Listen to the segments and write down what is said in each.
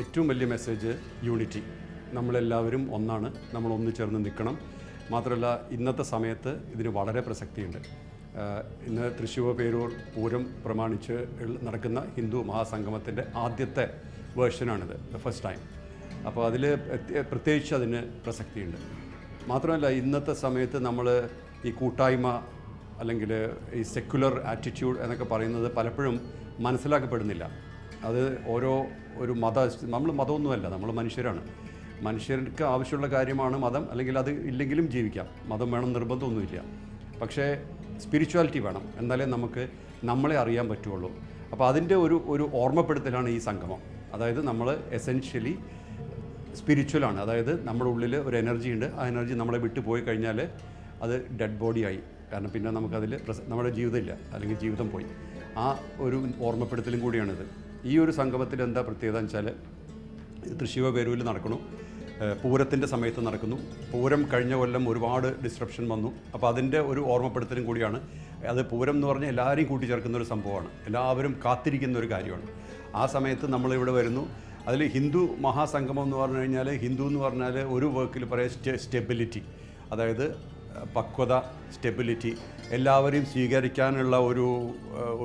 ഏറ്റവും വലിയ message unity നമ്മളെല്ലാവരും ഒന്നാണ് നമ്മൾ ഒന്ന് ചേർന്ന് നിൽക്കണം. മാത്രമല്ല ഇന്നത്തെ സമയത്ത് ഇതിന് വളരെ പ്രസക്തിയുണ്ട്. ഇന്ന് തൃശ്ശൂർ പേരൂർ പൂരം പ്രമാണിച്ച് നടക്കുന്ന ഹിന്ദു മഹാസംഗമത്തിന്റെ ആദ്യത്തെ വേർഷനാണിത് ദ ഫസ്റ്റ് ടൈം അപ്പോൾ അതിൽ പ്രത്യേകിച്ച് അതിന് പ്രസക്തിയുണ്ട്. മാത്രമല്ല ഇന്നത്തെ സമയത്ത് നമ്മൾ ഈ കൂട്ടായ്മ അല്ലെങ്കിൽ ഈ സെക്യുലർ ആറ്റിറ്റ്യൂഡ് എന്നൊക്കെ പറയുന്നത് പലപ്പോഴും മനസ്സിലാക്കപ്പെടുന്നില്ല. അത് ഓരോ ഒരു മത നമ്മൾ മതമൊന്നുമല്ല നമ്മൾ മനുഷ്യരാണ്. മനുഷ്യർക്ക് ആവശ്യമുള്ള കാര്യമാണ് മതം അല്ലെങ്കിൽ അത് ഇല്ലെങ്കിലും ജീവിക്കാം. മതം വേണം നിർബന്ധമൊന്നുമില്ല. പക്ഷേ സ്പിരിച്വാലിറ്റി വേണം എന്നാലേ നമുക്ക് നമ്മളെ അറിയാൻ പറ്റുള്ളൂ. അപ്പോൾ അതിന്റെ ഒരു ഒരു ഓർമ്മപ്പെടുത്തലാണ് ഈ സംഗമം. അതായത് നമ്മൾ എസെൻഷ്യലി സ്പിരിച്വലാണ് അതായത് നമ്മുടെ ഉള്ളിൽ ഒരു എനർജി ഉണ്ട്. ആ എനർജി നമ്മളെ വിട്ടു പോയി കഴിഞ്ഞാൽ അത് ഡെഡ് ബോഡിയായി കാരണം പിന്നെ നമുക്കതിൽ നമ്മുടെ ജീവിതമില്ല അല്ലെങ്കിൽ ജീവിതം പോയി. ആ ഒരു ഓർമ്മപ്പെടുത്തലും കൂടിയാണിത്. ഈ ഒരു സംഗമത്തിൽ എന്താ പ്രത്യേകത എന്ന് വെച്ചാൽ തൃശ്ശൂർ പേരൂരിൽ നടക്കണു പൂരത്തിന്റെ സമയത്ത് നടക്കുന്നു. പൂരം കഴിഞ്ഞ കൊല്ലം ഒരുപാട് ഡിസ്ട്രപ്ഷൻ വന്നു. അപ്പോൾ അതിന്റെ ഒരു ഓർമ്മപ്പെടുത്തലും കൂടിയാണ്. അത് പൂരം എന്ന് പറഞ്ഞാൽ എല്ലാവരെയും കൂട്ടിച്ചേർക്കുന്ന ഒരു സംഭവമാണ്. എല്ലാവരും കാത്തിരിക്കുന്ന ഒരു കാര്യമാണ്. ആ സമയത്ത് നമ്മളിവിടെ വരുന്നു. അതിൽ ഹിന്ദു മഹാസംഗമം എന്ന് പറഞ്ഞു കഴിഞ്ഞാൽ ഹിന്ദു എന്ന് പറഞ്ഞാൽ ഒരു വർക്കിൽ പറയാം സ്റ്റെ സ്റ്റെബിലിറ്റി അതായത് പക്വത സ്റ്റെബിലിറ്റി എല്ലാവരെയും സ്വീകരിക്കാനുള്ള ഒരു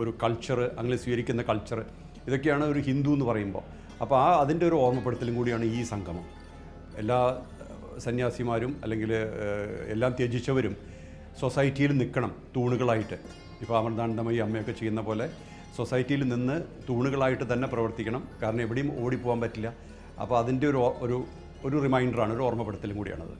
ഒരു കൾച്ചർ അങ്ങനെ സ്വീകരിക്കുന്ന കൾച്ചർ ഇതൊക്കെയാണ് ഒരു ഹിന്ദു എന്ന് പറയുമ്പോൾ. അപ്പോൾ ആ അതിന്റെ ഒരു ഓർമ്മപ്പെടുത്തലും കൂടിയാണ് ഈ സംഗമം. എല്ലാ സന്യാസിമാരും അല്ലെങ്കിൽ എല്ലാം ത്യജിച്ചവരും സൊസൈറ്റിയിൽ നിൽക്കണം തൂണുകളായിട്ട്. ഇപ്പോൾ അമൃതാനന്ദമയി അമ്മയൊക്കെ ചെയ്യുന്ന പോലെ സൊസൈറ്റിയിൽ നിന്ന് തൂണുകളായിട്ട് തന്നെ പ്രവർത്തിക്കണം. കാരണം എവിടെയും ഓടിപ്പോകാൻ പറ്റില്ല. അപ്പോൾ അതിന്റെ ഒരു ഒരു ഒരു റിമൈൻഡറാണ് ഒരു ഓർമ്മപ്പെടുത്തലും കൂടിയാണത്.